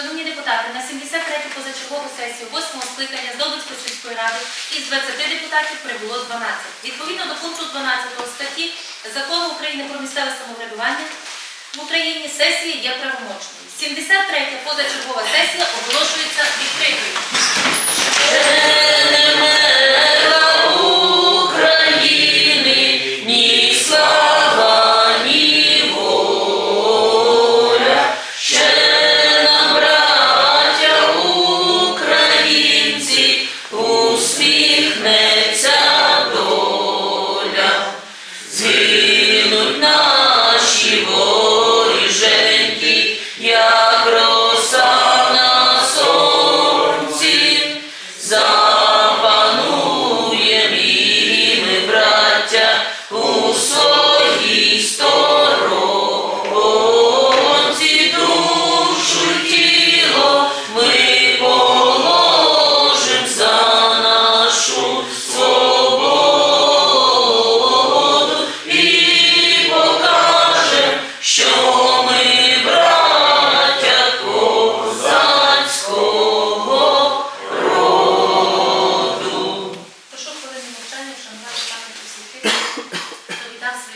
Шановні депутати, на 73-ю позачергову сесію 8-го скликання Здобицької сільської ради із 20 депутатів прибуло 12. Відповідно до пункту 12 статті Закону України про місцеве самоврядування в Україні сесія є правомочною. 73-я позачергова сесія оголошується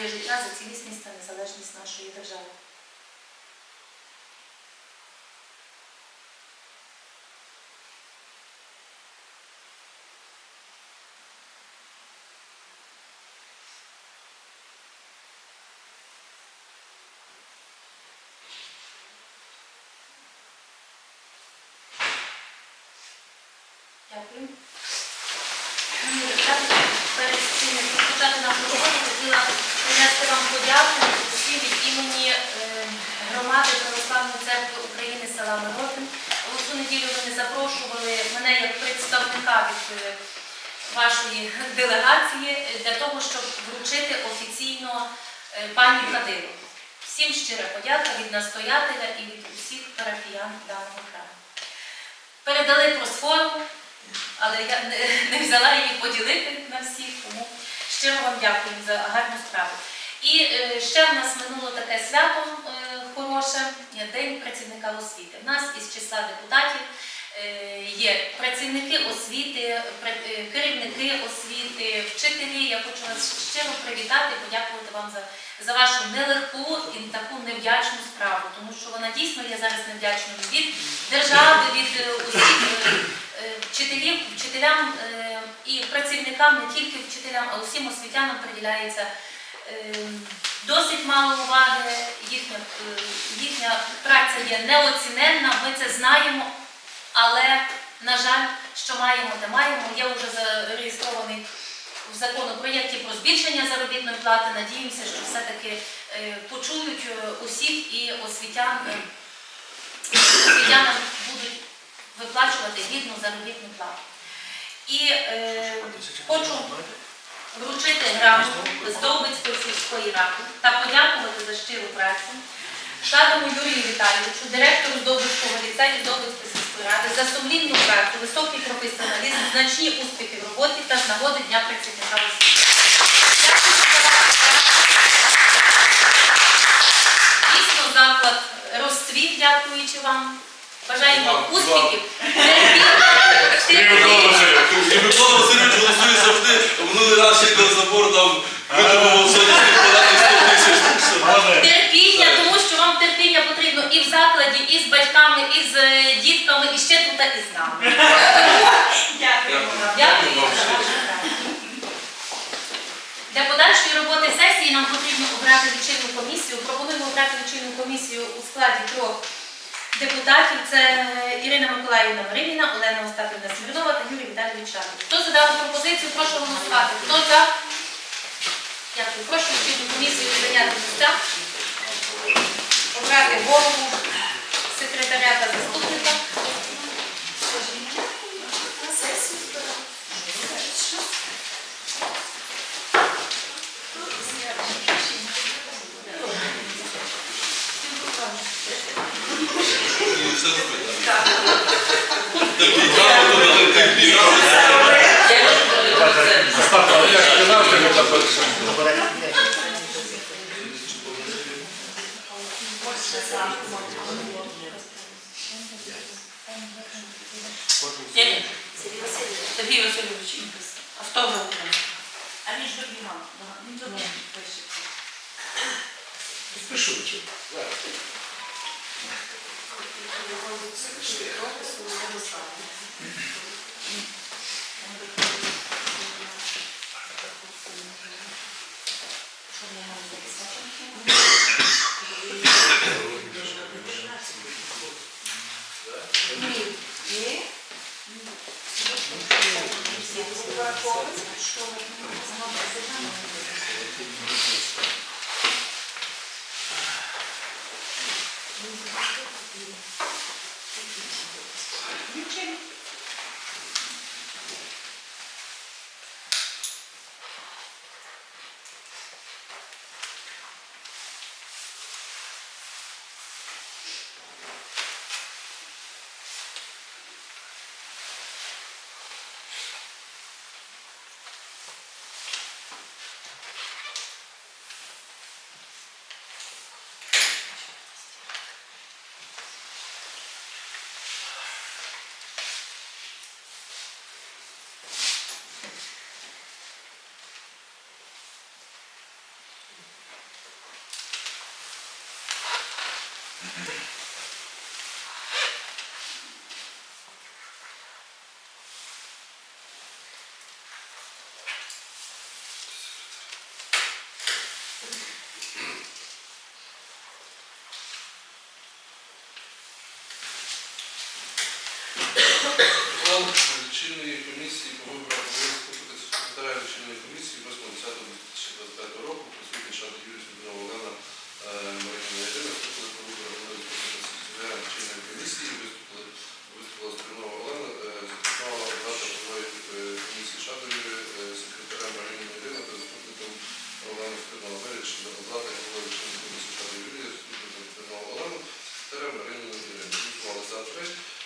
своє життя за цілісність та незалежність нашої держави. Дякую. Вам усім від імені е, громади Православної церкви України села Миротин. У цю неділю вони запрошували мене як представника від е, вашої делегації для того, щоб вручити офіційно е, пані Кадилу. Всім щира подяка від настоятеля і від усіх парафіян даного храму. Передали просфору, але я не взяла її поділити на всіх, тому щиро вам дякую за гарну справу. І е, ще в нас минуло таке свято е, хороше День працівника освіти. У нас із числа депутатів е, є працівники освіти, керівники освіти, вчителі. Я хочу вас щиро привітати, подякувати вам за, за вашу нелегку і таку невдячну справу, тому що вона дійсно є зараз невдячною від держави, від усіх вчителів, вчителям і працівникам, не тільки вчителям, а усім освітянам приділяється досить мало уваги. Їхня, е, їхня праця є неоціненна, ми це знаємо, але, на жаль, що маємо, те маємо. Я вже зареєстрований в законопроєкті про збільшення заробітної плати. Надіємося, що все-таки е, почують е, усіх і освітян, освітянам будуть виплачувати гідну заробітну плату. І е, хочу вручити грамоту з Довбицької сільської ради та подякувати за щиру працю Шадому Юрію Віталійовичу, директору Довбицького ліцею Довбицької сільської ради за сумлінну працю, високий професіоналізм, значні успіхи в роботі та з нагоди Дня працівника освіти. Дійсно, заклад розцвіт, дякуючи вам. Бажаємо успіхів. І Микола Васильович голосує завжди. Минулий раз ще до забор нам витримував сьогодні складати 100 тисяч. Терпіння, тому що вам терпіння потрібно і в закладі, і з батьками, і з е, дітками, і ще тут, і з нами. Дякую. За працю. Для подальшої роботи сесії нам потрібно обрати лічильну комісію. Пропонуємо обрати лічильну комісію у складі трьох депутатів. Це Ірина Миколаївна Маринівна, Олена Остапівна Смірнова та Юрій Віталійович Шаров. Хто за дану пропозицію, прошу голосувати. Хто за? Дякую. Прошу відповідну комісію зайняти місця. Обрати голову, секретаря та заступника. І все робити. Такий грамоту дали, такий грамоту. Остап, але як сказав, що ми там перейшли. Ні, ні. Сергій Васильович. Сергій Васильович Інкас. Автограф. А він ж вибігав. Він тут Ні. пишеться. Спішу, чи? Щоб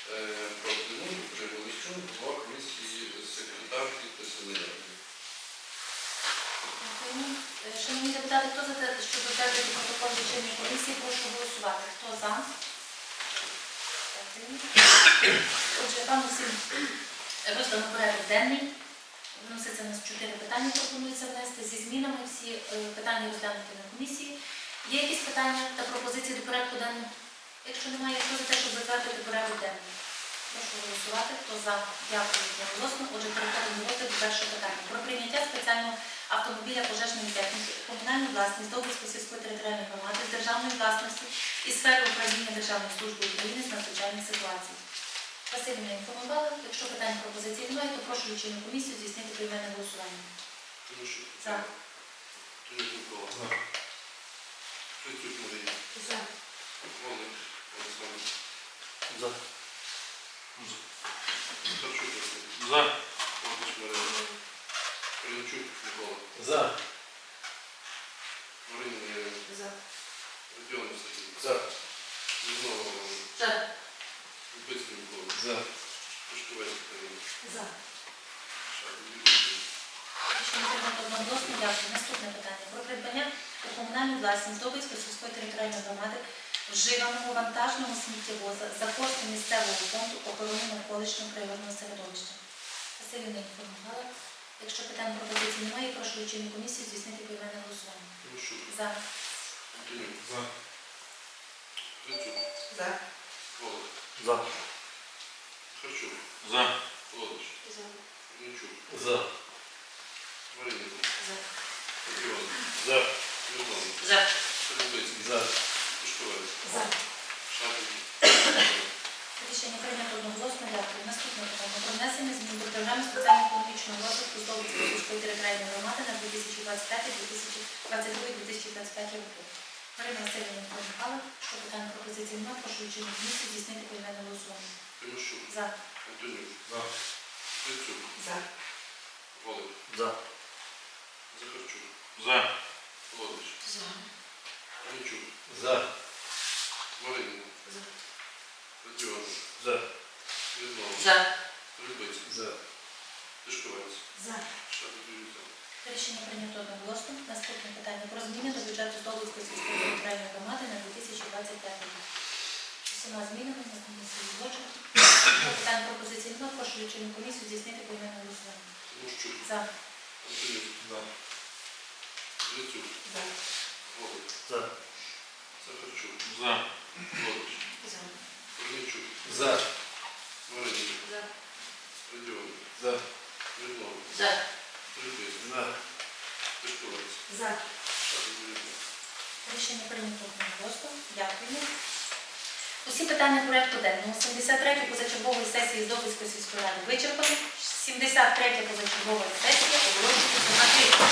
Е, утримали що, голова комісії секретарки та. Е, Шановні депутати, хто за те, щоб затвердити протокол лічильної комісії, прошу голосувати. Хто за? Отже, вам усім роздано порядок денний. Вноситься у нас чотири питання, пропонується внести зі змінами. Всі е, питання розглянуті на комісії. Є якісь питання та пропозиції до порядку денного? Якщо немає, хто за те, щоб затвердити порядок денний? Прошу голосувати. Хто за? Дякую одноголосно. Отже, переходимо до розгляду першого питання. Про прийняття спеціального автомобіля пожежної техніки у комунальну власність Довбицької сільської територіальної громади з державної власності і сфери управління Державної служби України з надзвичайних ситуацій. Василь мене інформувала. Якщо питань пропозицій немає, то прошу лічильну комісію здійснити поіменне голосування. Тому що За. За. За. Василь. За. Волкич Марія. Корінчук Микола. За. Марина Ірина. За. Сергій. За. Зізнова Олена. За. Любицький Микола. За. Пушковецький Карина. За. Рішення прийнято одноголосно. Дякую. Наступне питання. Про придбання у комунальну власність Довбицької сільської територіальної громади вживаного вантажного сміттєвоза за кошти місцевого фонду охорони навколишнього природного середовища. Василівна інформувала. Якщо питань пропозицій немає, прошу лічильну комісію здійснити поіменне голосування. Тимощук. За. Антонюк. За. Фрицюк. За. Волок. За. Харчук. За. Володич. За. Корінчук. За. Марина. За. Родіонов. За. Мирослав. За. Любицький. За. Пушковець. За. Шади. Рішення прийнято одноголосно. Дякую. Наступне питання. Про внесення змін до програми соціально-економічного розвитку сільської територіальної громади на 2025-2022-2025 роки. Марина Васильівна інформувала, що питання пропозиції немає. Прошу лічильну комісію здійснити поіменне голосування. Тимощук. За. Антонюк. За. Фрицюк. За. Волик. За. Захарчук. За. Володич. За. Корінчук. За. Марина. За. Родіонов. За. Зізнова. За. Любицький. За. Пушковець. За. Рішення прийнято одноголосно. Наступне питання про зміни до бюджету Здобицької сільської територіальної громади на 2025 рік. Усіма змінами на комісії злочин. Питань пропозицій немає. Прошу лічильну комісію здійснити поіменне голосування. Мощук, За. Антонюк, Грицюк, За. Голуб, За. Захарчук, За. Лодич, За. Корнійчук, За. Маринів, За. Радіон, За. Житлов, За. Трипис, За. За. Рішення прийнято одноголосно. Дякую. Усі питання порядку денного 73 позачергової сесії з Довбицької сільської ради вичерпані. 73 позачергова сесія оголошується закритою.